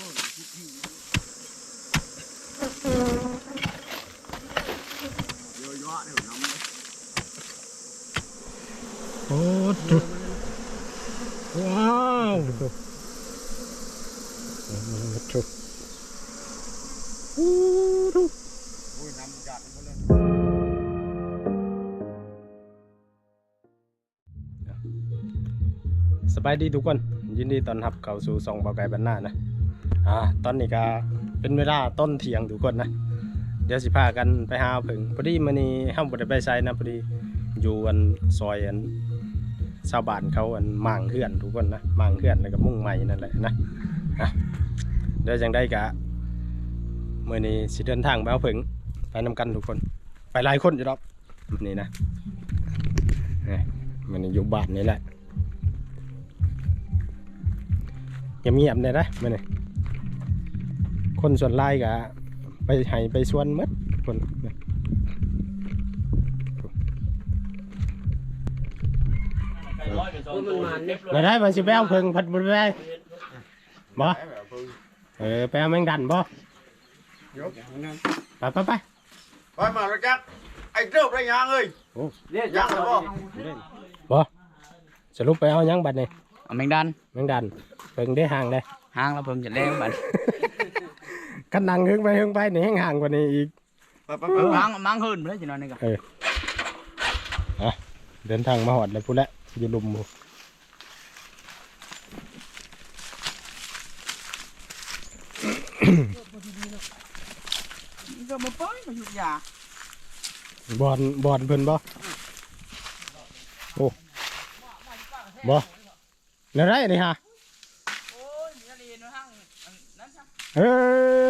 โอ้ทุว้าวทุทุอู้ทุโอ้ยน้ำจัดหมดเลยสบายดีทุกคน ยินดีต้อนรับเข้าสู่สองเบาไก่บ้านหน้านะ อ่าตอนนี้ก็เป็นเวลาต้นเที่ยงทุกคนนะ เดี๋ยวสิพากันไปหาผึ่งพอดีมื้อนี้เฮาบ่ได้ไปไสนะพอดีอยู่อันซอยอันชาวบ้านเขาอันหมางเฮือนทุกคนนะหมางเฮือนแล้วก็มุ่งใหม่นั่นแหละนะเดี๋ยวจังได้กะมื้อนี้สิเดินทางไปเอาผึ่งไปนำกันทุกคน ไปหลายคนอยู่ดอกนี่นะนี่มื้อนี้อยู่บ้านนี่แหละเงียบๆเนี่ยนะมื้อนี้ คนส่วนหลายกะไปให้ไปชวนหมดคนเนี่ยมันมันเนี่ยมาได้มาสิไปเอาเพิ่งผัดบุญไปบ่ไปแบบเพิ่งเออไปเอาแมงดันบ่ยกไปไปไปไปมาแล้วจักไอ้เจ้าไปยังเอ้ยเรียกยังแล้วบ่บ่สรุปไปเอาหยังบัดนี่เอาแมงดันแมงดันเพิ่งได้ห่างเลยห้างแล้วผมจะเล่นบัด กันนั่งหึงไปหึงไปนี่แห้งห่างกว่านี้อีกไปไปไปไปมังมังหื่นไปเลยจีนอนนี่ก็เดินทางมาหอดแล้วพูดแล้วอยู่ลุมหมู่ก็มาป้อยมาหยุดยาบอลบอลเพิ่นบ่โอ้บ่แล้วไรนี่ฮะ โอ้ยมีอะไรในห้างนั่นจ้ะ เออ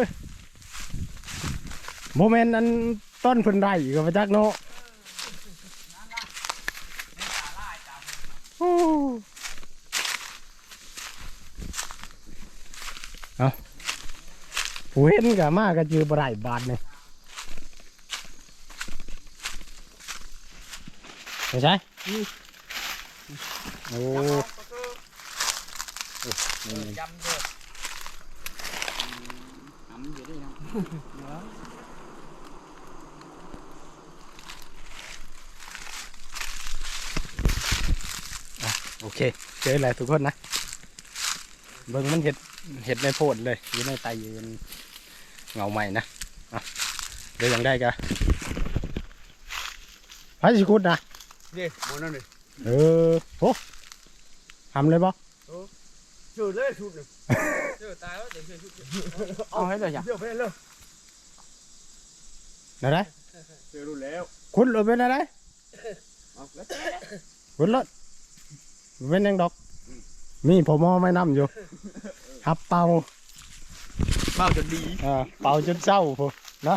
โมเมนต์อันต้นเพิ่นได้อีก็มาจักเนาะโอ้เอาผู้เห็นกะมาก็จือบ่ได้บาทนี่ไม่ใช่โอ้จำเด้อน้ำอยู่ด้วยนะ โอเค เจอแล้วทุกคนนะ เบิ่งมันเห็ดเห็ดในโพดเลยอยู่ในไตยืนเงาใหม่นะอะเดี๋ยวยังได้กะพระสิคุดนะนี่หมดนั่นเลยเออโอ้ทำเลยบ่ ชื่อเลยชุดเลยเอาให้เลยจ้ะเดี๋ยวไปเลยนะได้เจอรู้แล้วคุดเลยเป็นอะไรเอาแล้วคุดเลยเป็นยังดอก มีผมมอไม่นำอยู่หับเป่าเมาจนดีอ่าเป่าจนเศร้าพอนะ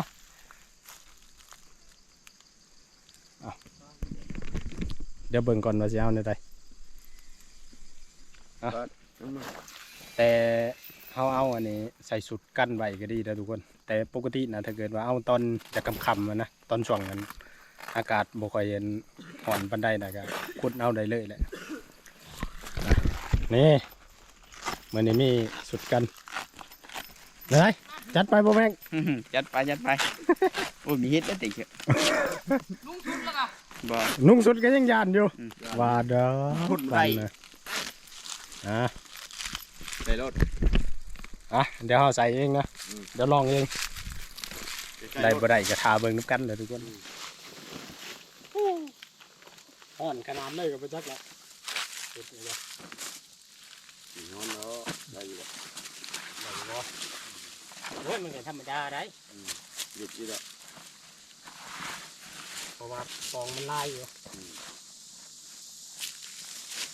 เอาเดี๋ยวเบิ่งก่อนว่าสิเอาในใด แต่เขาเอาอันนี้ใส่สุดกั้นไว้ก็ดีนะทุกคน แต่ปกตินะถ้าเกิดว่าเอาตอนจะคำคำๆอะนะตอนช่วงนั้น อากาศบ่ค่อยเย็นห่อนปันได้นะก็ขุดเอาได้เลยแหละอะนี่มันนี้มีสุดกันเลยจัดไปบ่แม่งจัดไปจัดไปโอ้ยมีเฮ็ดแล้วติเถอะลุงชุดแล้วนะบ่นุ่งสุดก็ยังยานอยู่อืมว่าเด้อขุดไว้ปันนะอะ ได้รถอะเดี๋ยวเราใส่เองนะอืมเดี๋ยวลองเองได้บ่ได้ก็ทาเบิ่งน้ำกันเลยทุกคนอ่อนขนาดเลยก็ไปจักละสุดเลยนอนเนาะได้อยู่ได้บ่โอ้ยมันก็ธรรมดาได้หยุดอยู่แล้วเพราะว่าฟองมันลายอยู่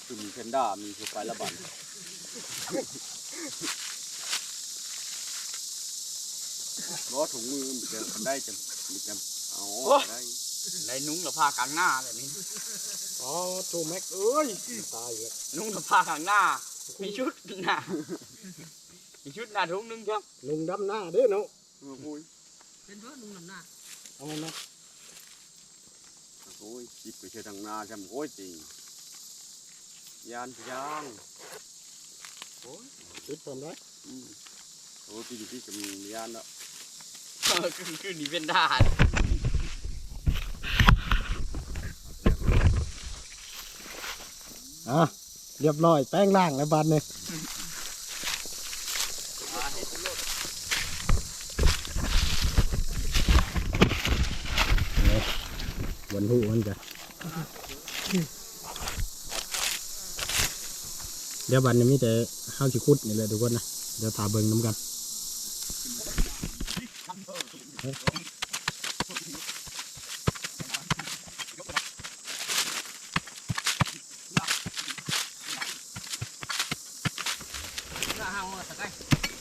คือมีเพนด้ามีสไปร์ละบัน ล้อถุงมือมันจะมันได้จะมันจะเอาได้เลยนุ่งละผ้ากลางหน้าเลยนี่อ๋อทูแม็กเอ้ยตายเลยนุ่งละผ้ากลางหน้า มีชุดหน้ามีชุดหน้าทุ่งนึงครับลุงดำหน้าเด้อเนาะโอ้ยเป็นเพื่อนนุ่งลำหน้าเอาไหมโอ้ยจิบไปเชื่อทางนาจำโอ้ยจริงยานยาง ชุดผมได้อืมอ้ปีนี้พี่ก็มียานแล้วคือคือนี่เป็นทหารอะเรียบร้อยแป้งล่างแล้วบานเนี่ยบนหูมันจะเดี๋ยวบันนี้มีแต่ ข้าวชิคุดนี่แหละทุกคนนะเดี๋ยวตาเบิ่งน้ำกันหน้าห้างมาสักไง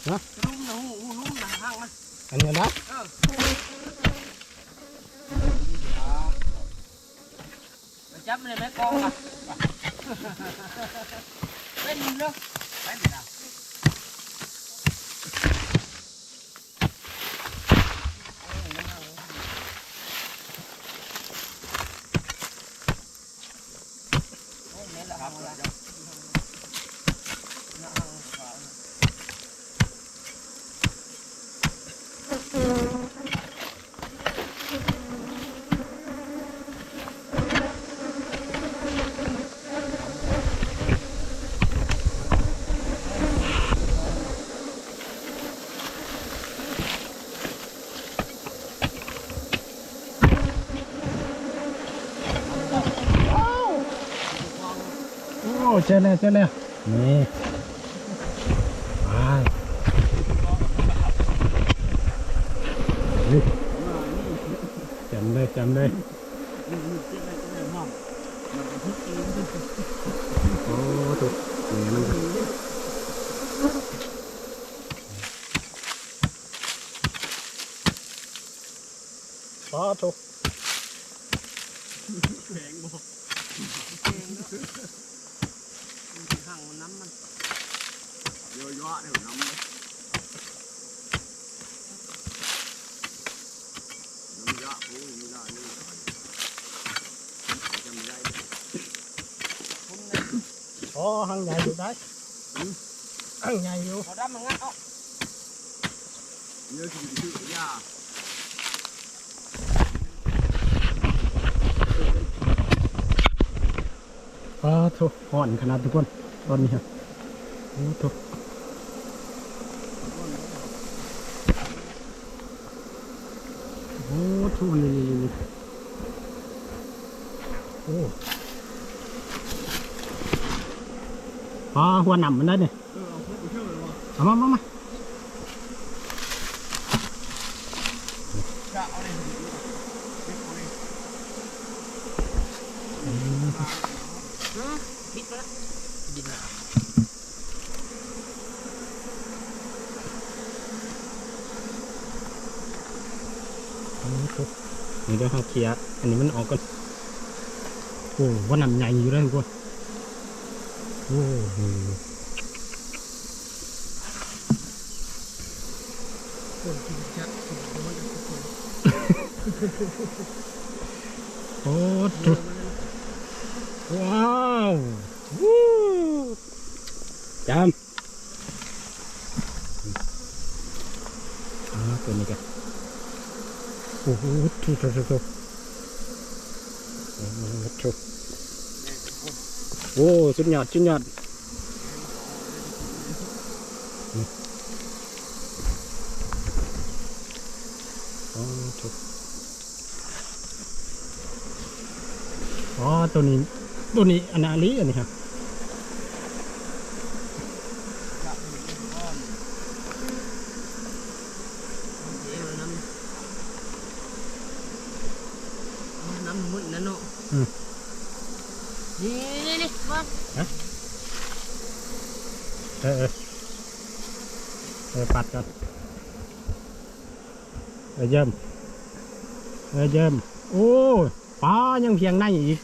ฮะลุ่มนะหูหูลุ่มนะห้างมันอันนี้นะไปจับมันเลยแม่กองอะเป็นเนาะไปไหนล่ะโอ้ยแม่ละห้างละหน้าห้างขวา โอ้เจอแล้วเจอแล้วนี่ไปนี่จำเลยจำเลยโอ้ถูกนี่มันพอถูก ห้างมันน้ำมันเยอะยะเนี่ยน้ำเลยน้ำยะโอ้ยไม่ได้นี่จะไม่ได้อ๋อหังใหญ่อยู่ได้หังใหญ่อยู่เขาดำมันงั้นเอ้าเยอะที่ชื่อยาปลาทุกห่อนขนาดทุกคน ตอนนี้ครับโอ้ทุกโอ้ทุกนี่นี่นี่โอ้ปลาหัวหนำมันได้เนี่ย เออเอาพวกไปเชื่อเลยวะ เอามามามา จะเอาเลยเก็บเอาเลย บิดมาดินนะ โอ้ทุก นี่เดี๋ยวเขาเคลียร์อันนี้มันออกก่อนโอ้หัวหนำใหญ่อยู่แล้วทุกคนโอ้โหโอ้ทุว้าววู้จำอ่าตัวนี้กันโอ้โห ทุทุทุทุโอ้โหทุโอ้สุดยอดสุดยอดอ๋อตัวนี้ตัวนี้อนาลีอันนี้ครับ เดี๋ยวน้ำน้ำมันนั่นเนาะนี่นี่นี่มา เออเออเออปัดกัน เออเยี่ยมเออเยี่ยมโอ้ปลายังเพียงในอีก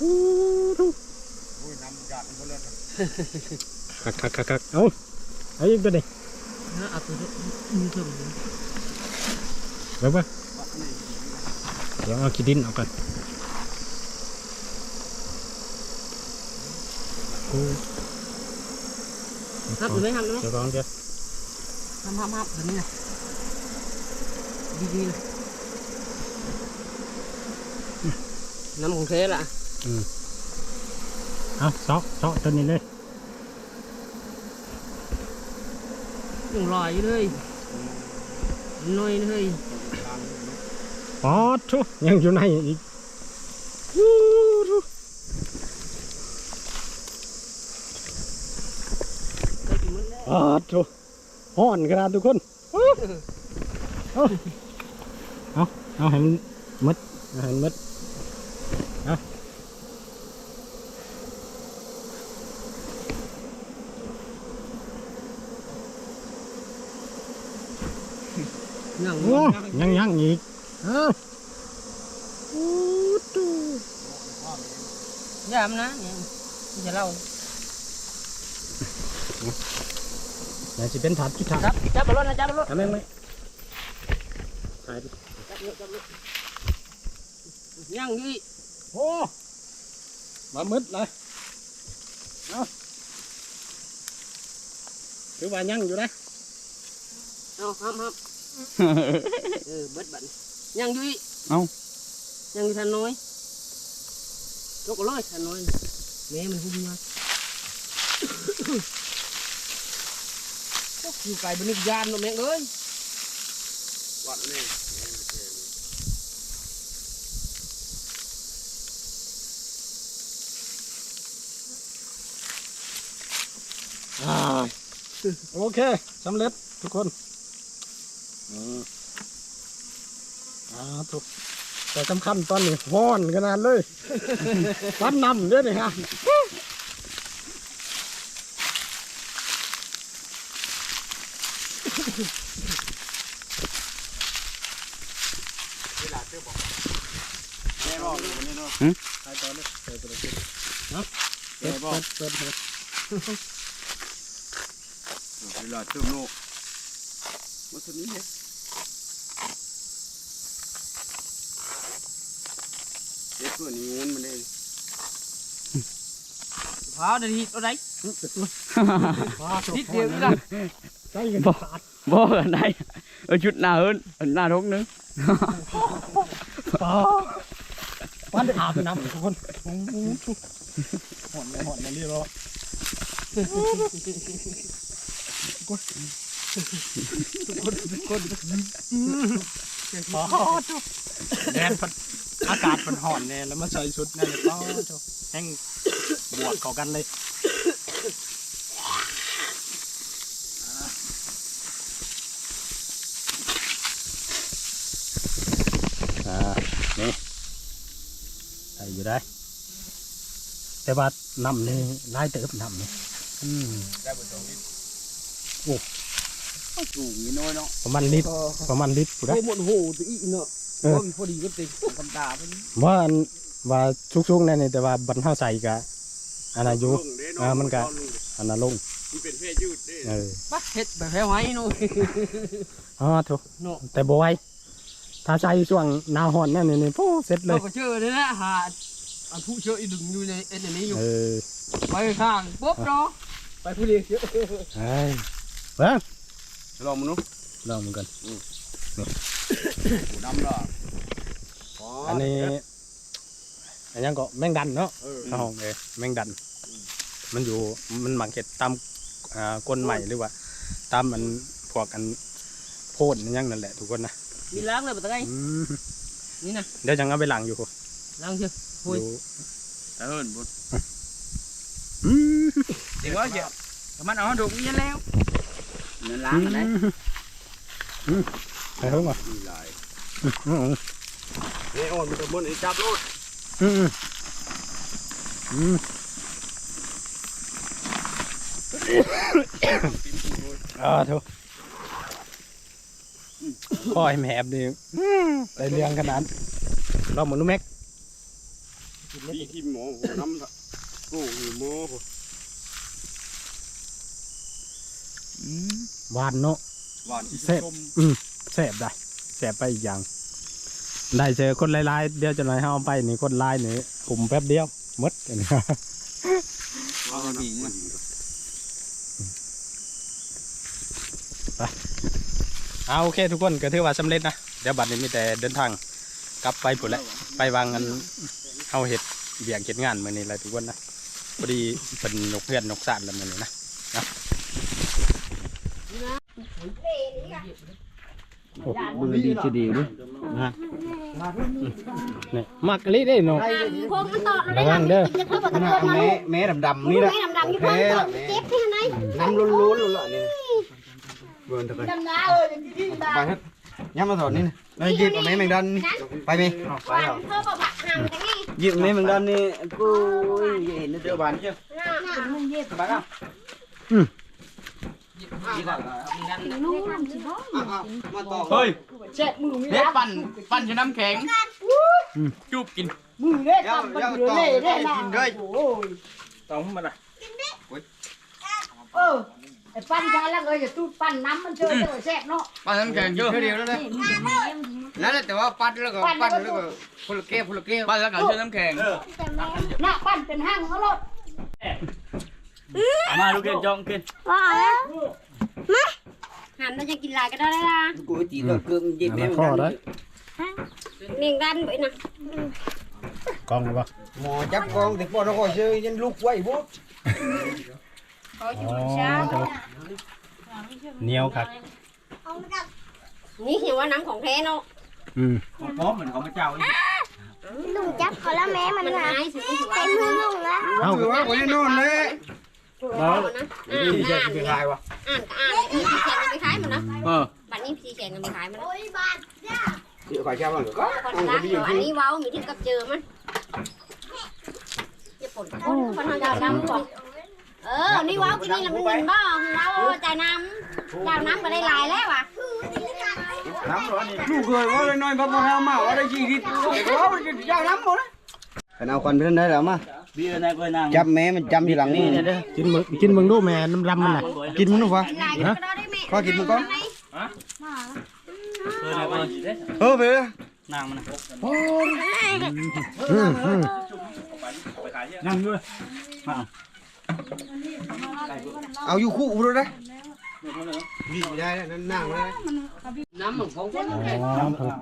อู้ทุกโอ้ยน้ำยาดมันเลยคักคักคักคักเอาเอาอีกตัวนี้นะเอาตัวมือเพิ่มเดี๋ยวปะเดี๋ยวเอาขี้ดินออกกันโอ้โอ้ฮับหรือไม่ฮับ หรือไม่เดี๋ยวก่อนเดี๋ยวฮับฮับฮับแบบนี้นะดีๆนะน้ำของเทล่ะเอาเซาะเซาะตัวนี้เลยยังลอยอยู่เลยน้อยเลยอ๋อทุยังอยู่ในอีกวู้ทุได้กินหมดแล้วอ๋อทุ ห่อนขนาดทุกคนเอาเอาเอาเอาให้มันหมดเอาให้มันหมดยังโอ้ยังยังอีกเอาอู้ตูยามนะเนี่ยจะเล่า อยากจะเป็นถัดที่ถัดจับจับบอลนะจับบอลทำไมไม่ใส่จับเยอะจับเยอะยังอยี่โอ้มามืดเลยเอาถือว่ายังอยู่นะเอาฮับฮับเออเบิดบันยังอยี่เอ้ายังอยู่ทันน้อยยกเลยทันน้อยแม่มันหุ้มมา อยู่ไกลบนนึกยานเนาะแม่งเอ้ยวัดนี่อ่าโอเคสำเร็จทุกคนอืมอ่าถูกแต่สำคัญตอนนี้ห้อนขนาดเลยฟันนำด้วยนี่ฮะ แม่บอกอยู่นี่เนาะใครตอนนี้เปิดเปิดเปิดแม่บอกเปิดเปิดเวลาเติมโลกมาสุดนี้เลยเด็กเพื่อนนี่งนมันเองพาเดี๋ยวนี้ตัวไหนฟ้าถูกนิดเดียวนี่ละใช่กันบ่บ่กันได้เออชุดหน้าเอิ้นหน้าทกนึง ฟ้าฟันอาบน้ำทุกคนโอ้โหหอนเลยหอนมาเรียบร้อยฟ้าถูกแดดพัดอากาศมันหอนแน่แล้วมาใส่ชุดนั่นเลยฟ้าถูกแห้งบวกเข้ากันเลย อ่า นี่ได้ อยู่ได้ แต่ว่าน้ำนี่ไล่เติบน้ำนี่อืมได้บนสองลิตรสูงนิดน้อยเนาะประมาณลิตรประมาณลิตรอยู่ได้โอ้หมดโหตัวอีเนาะเออว่ามันพอดีก็ติดกำตาเป็นว่าอันว่าชุกๆแน่นี่แต่ว่าบรรเทาใส่กะอันอายุอ่ามันก็อันนั้นลงมันเป็นเพศยืดเด้เออปะเฮ็ดแบบแพ้ไว้หนู่นอ๋อถูกเนาะแต่บ่ไหวถ้าใส่ช่วงหนาวร้อนนั่นนี่นี่โอ้เสร็จเลเรายก็เชื่อเลยนะหา อันผู้เชื่ออีดึงอยู่ในเอ็นอันนี้อยู่ เออไปข้างปุ๊บเนาะไปผู้เลี้ยงเยอะไอ้เบิ้งลองมันนู้ลองมันกันหูดำล่ะอันนี้อันยังก็แมงดันเนาะเออข้าวหองเอแมงดัน มันอยู่มันหมักเห็ดตามอ่าก้นใหม่หรือว่าตามมันพวกกันโพดนั่นยังนั่นแหละทุกคนนะมีล้างเลยปะตะไงอืมนี่นะเดี๋ยวจังเอาไปหลังอยู่ล้างเชื่ออ โอ้ยยู่แต่เฮิร์นบุญอืมเดี๋ยวว่าเดี๋ยวมันเอาดุนี่แล้วนั่นล้างกันได้ไปเพิ่งว่ะมีหลายอืมอืมเอ้อ่อนมันจะบนไอ้จับรถอืมอืมอ่าเถอะคอยแหบดิได้เรื่องขนาดเราเหมือนลูกแม็ก ที่ที่หมอหูน้ำละโอ้หูหมอหวานเนาะ หวานที่แซ่บส้มแสบได้แสบไปอีกอย่าง ได้เจอคนหลายๆเดี๋ยวจะหน่อยเฮาเอาไปนี่คนหลายนี่กลุ่มแป๊บเดียวหมดอันนี้เอาหนักกว่าไปเอาโอเคทุกคนก็ถือว่าสำเร็จนะ เดี๋ยวบัดนี้มีแต่เดินทางกลับไปผุนแหละไปวางกัน เอาเห็ดเบี่ยงเก็ดงานมือนี้เลยทุกคนนะพอดีเป็นนกเพื่อนนกสานแล้วมือนี้นะนะโอ้มือดีจะดีด้วยนี่มักลิได้นกพวกมันตอดระวังเด้อจะเข้ากับตะโกนมาแม่แม่ดำๆนี่แหละไม่ดำๆอยู่เพิ่งตอดเจ็บที่ไหนน้ำล้วนๆเลยล่ะนี่เบิร์นตะกันดำน้าเออจะกินดไปครับ ย้ำมาสอนนี่นะแล้วหยิบเอาแม่แมงดันนี่ไปไหมำวันเธอบอกว่าห่างแต่ไงหยิบแม่แมงดันนี่กูเห็นเดือบานเชียวน่ามึงเย็บไปกันรู้ลำสิบ่มาต่อเฮ้ยเช็ดมือมีเด็ดปั่นปั่นจะน้ำแข็งจูบกินมือเล็กเดี๋ยวทำมันเดี๋ยวอยู่ต่อเล่ได้ให้นะกินด้วยโอ้ยต้องมันอะเออไอ้ ปั้นยาแล้วเอ้ยอย่าตู้ปั้นน้ำมันเจอเจอแซ่บเนาะปั่นน้ำแข็งเยอะเดียวแล้วนะนั่นแหละแต่ว่าปั่นแล้วก็ปั่นแล้วก็คนละเก้คนละเก้ปั่นแล้วก็เชื่อน้ำแข็งหน้าปั้นเป็นห้างเขาลดมาลูกเกนจองกินว่าแล้วมาหันเราจะกินลายก็ได้ละกูจีบเครื่องหยิบแม่ข้อได้เมียงดันไปนะกล้องปะหมอจับกองแต่พอเราก็เชื่อยันลูกไว้บุ๊ ขอจุดเช้าเหนียวครับ นี่เห็นว่าน้ำของแท้เนาะอืมพร้อมเหมือนของพระเจ้าลุงจับเขาแล้วแม่มันหายสิถือว่ามือลุงแล้วเอาถือว่าคนนี้นอนเลยอ่านอ่านที่จะไปขายวะอ่านก็อ่านเออพี่แขกกันไปขายมันนะเออบัดนี้พี่แขกกันไปขายมันนะเดี๋ยวขายแค่บ้างเหรอก็คนรักอยู่อันนี้เว้ามีที่กับเจอมันจะปนคนคนทางดาวน้ำบอก เออ นี่เว้ากินนี่ละมันเงินบ้างเราจ่ายน้ำดาวน้ำก็ได้หลายแล้วว่ะลูกเคยว่าเลยน้อยพับมาแล้วมาว่าได้ชีวิตเด็กเราจะยากน้ำหมดเลยกันเอาควันเพื่อนได้แล้วมาจับแม่มันจำทีหลังนี่เด้อกินมึงกินมึงดูแม่น้ำรำมันน่ะกินมันหนูวะกินหลายก็ได้แม่ขอกินมึงก่อนเออไปเลยอืมอืม เอาอยู่คู่เลยนะดีได้นั่นนั่งเลยน้ำของผมอ๋อถูก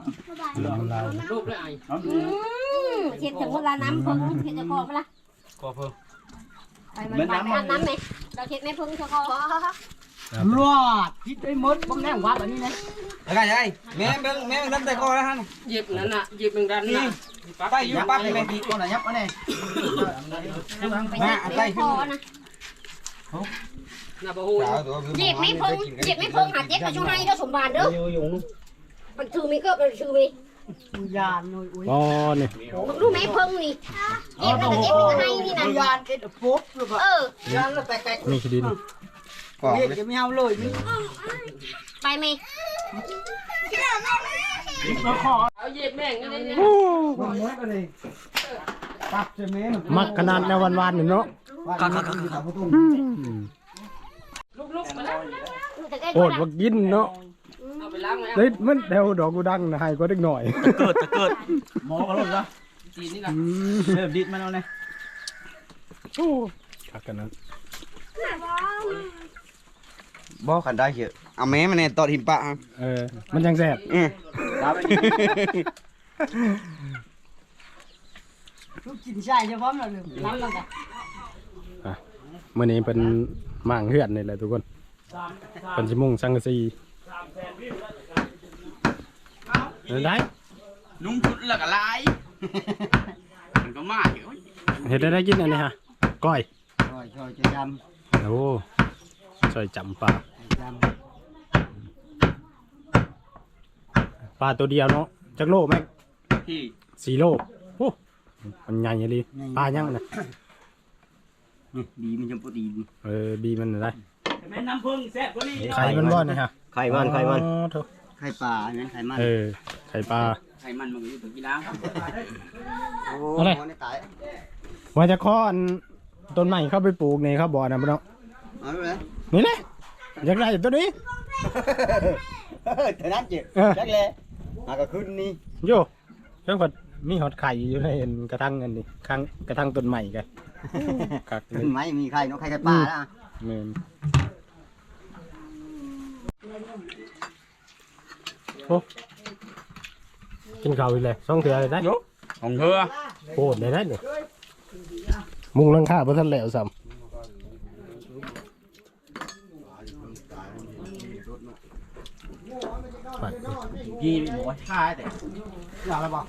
น้ำลายรูปได้ไอ้อืมเห็นถึงเวลาน้ำพึ่งเห็นจะคอมาละก็เพิ่มไปมันไปไปอาบน้ำไหมเราเช็ดไม่พึ่งจะคอรอดพิษได้หมดบ้างแน่วัดอันนี้นะแล้วกันยังไงแม่เบิ้งแม่เบิ้งน้ำแต่คอแล้วฮะหยิบนั่นน่ะหยิบเป็นดันน่ะ ไปอยู่ปั๊บเลยแม่พี่คนไหนยับมาเนี่ยไปเช็ดไม่คอนะน่ะบ่ฮู้หยิบไม่พึ่งหยิบไม่พึ่งหาเจ็บมาช่วยให้เด้อสมบัติเด้อมันชื่อมีก็มันชื่อมียานหน่อยอุ้ยอ๋อนี่มึงรู้ไหมพึ่งนี่เจ็บแล้วก็เจ็บก็ให้นี่นะยานเอ็ดปุ๊บแล้วก็เออยานแล้วแตกนี่คือดินกล่องๆเฮ็ดจะไม่เอาเลยนี่ไปไหม เอาหยิบแม่งนี่นี่คนน้อยก็เลยปั๊บจะแม่มักขนาดในวันวานๆนี่เนาะคักคักคักคักตุ้มลุกๆมาแล้วแต่ก็โอดว่ากินเนาะเอาไปล้างแล้วเฮ้ยมันแถวดอกกูดังนะให้ก็เด็กหน่อยเกิดจะเกิดหมอก็ลดละจีนนี่นะอืมเริ่มดิดมันเอาเนี่ยโอ้คักกันนั้นบ่ขันได้เชียวเอาแม่มันเนี่ยตอดหิมปะเออมันยังแซ่บอื มลูกกินใช่เฉพาะเราเลยน้ำแล้วก็มื่อนี้เป็นหม่างเฮือนนี่แหละทุกคนเป็นชิมุ่งสังกะสีเออได้นุ่งชุดแล้วก็ลายมันก็มากอยู่เห็ดได้ได้กินอันนี้ฮะก้อยช่วยช่วยจะจโอ้ซอยจำปลาำจ ปลาตัวเดียวเนาะจักโลแม็กำที่สี่โลโอ้มันใหญ่เลยปลายังนะนี่ดีมันจะพอดีเออบีมันได้แม่น้ำพึ่งแซ่บกว่านี้ไข่มันบ่อนนี่ฮะไข่มันไข่มันอ๋อโถ่ไข่ปลาอันนั้นไข่มันเออไข่ปลาไข่มันมันอยู่ตรงกีฬาครับโอ้อะไรนี่ตายว่าจะข้ออันต้นใหม่เข้าไปปลูกนี่ครับบ่อนะพี่น้องเอาไปเลยนี่แหละอยากได้ตัวนี้เท่านั้นจีเออจักเลย มากระขึ้นนี่โย่เรื่องผัดมีหอดไข่อยู่ในกระทั่งอันนี้ข้างกระทั่งต้นใหม่กันต้นไม้มีไข่เนาะใครกันปลาละแมนโอ้กินข้าวอีกเลยสองเถื่อเลยนะของเธอโอ้ได้ได้เนี่ยมุงหลังคาเพื่ทันแล้วซ้ำ 你我差 thứ 吧。